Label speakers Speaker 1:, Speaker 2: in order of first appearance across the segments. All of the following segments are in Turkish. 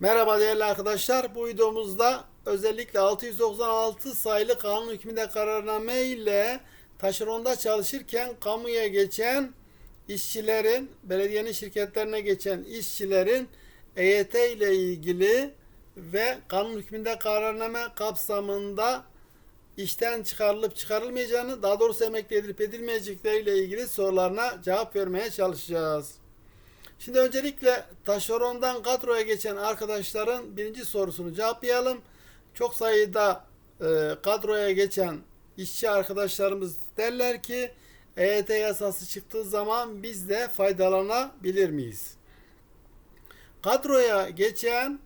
Speaker 1: Merhaba değerli arkadaşlar. Bu videomuzda özellikle 696 sayılı kanun hükmünde kararname ile taşeronda çalışırken kamuya geçen işçilerin, belediyenin şirketlerine geçen işçilerin EYT ile ilgili ve kanun hükmünde kararname kapsamında işten çıkarılıp çıkarılmayacağını, daha doğrusu emekli edilip edilmeyecekleriyle ilgili sorularına cevap vermeye çalışacağız. Şimdi öncelikle taşerondan kadroya geçen arkadaşların birinci sorusunu cevaplayalım. Çok sayıda e, kadroya geçen işçi arkadaşlarımız derler ki EYT yasası çıktığı zaman biz de faydalanabilir miyiz? Kadroya geçen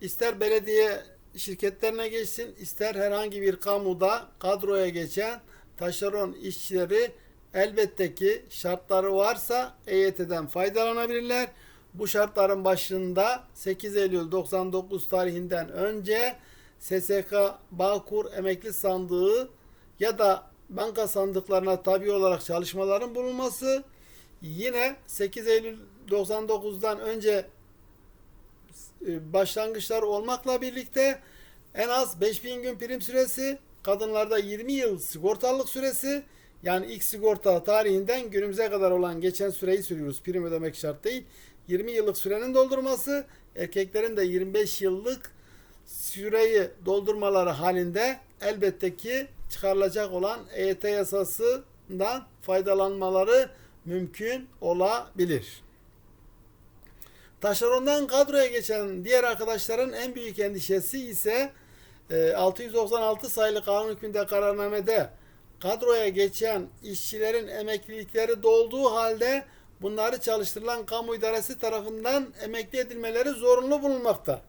Speaker 1: ister belediye şirketlerine geçsin ister herhangi bir kamuda kadroya geçen taşeron işçileri elbette ki şartları varsa EYT'den faydalanabilirler. Bu şartların başında 8 Eylül 99 tarihinden önce SSK Bağkur Emekli Sandığı ya da banka sandıklarına tabi olarak çalışmaların bulunması yine 8 Eylül 99'dan önce e, başlangıçlar olmakla birlikte en az 5000 gün prim süresi, kadınlarda 20 yıl sigortalılık süresi yani ilk sigorta tarihinden günümüze kadar olan geçen süreyi sürüyoruz. Prim ödemek şart değil. 20 yıllık sürenin doldurması, erkeklerin de 25 yıllık süreyi doldurmaları halinde elbette ki çıkarılacak olan EYT yasasından faydalanmaları mümkün olabilir. Taşerondan kadroya geçen diğer arkadaşların en büyük endişesi ise e, 696 sayılı kanun hükmünde kararnamede kadroya geçen işçilerin emeklilikleri dolduğu halde bunları çalıştırılan kamu idaresi tarafından emekli edilmeleri zorunlu bulunmakta.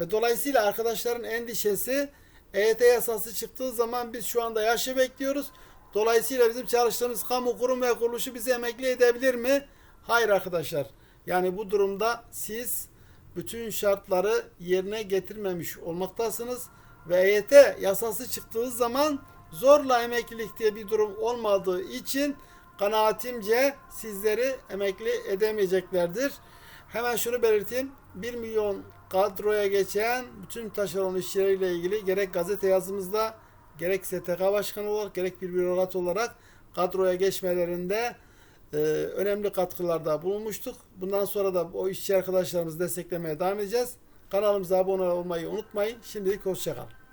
Speaker 1: Ve dolayısıyla arkadaşların endişesi EYT yasası çıktığı zaman biz şu anda yaşı bekliyoruz. Dolayısıyla bizim çalıştığımız kamu kurum ve kuruluşu bizi emekli edebilir mi? Hayır arkadaşlar. Yani bu durumda siz bütün şartları yerine getirmemiş olmaktasınız ve EYT yasası çıktığı zaman zorla emeklilik diye bir durum olmadığı için kanaatimce sizleri emekli edemeyeceklerdir. Hemen şunu belirteyim. 1 milyon kadroya geçen bütün taşeron işçileriyle ilgili gerek gazete yazımızda gerek STK başkanı olarak gerek bir bürokrat olarak kadroya geçmelerinde e, önemli katkılarda bulunmuştuk. Bundan sonra da o işçi arkadaşlarımızı desteklemeye devam edeceğiz. Kanalımıza abone olmayı unutmayın. Şimdilik hoşçakalın.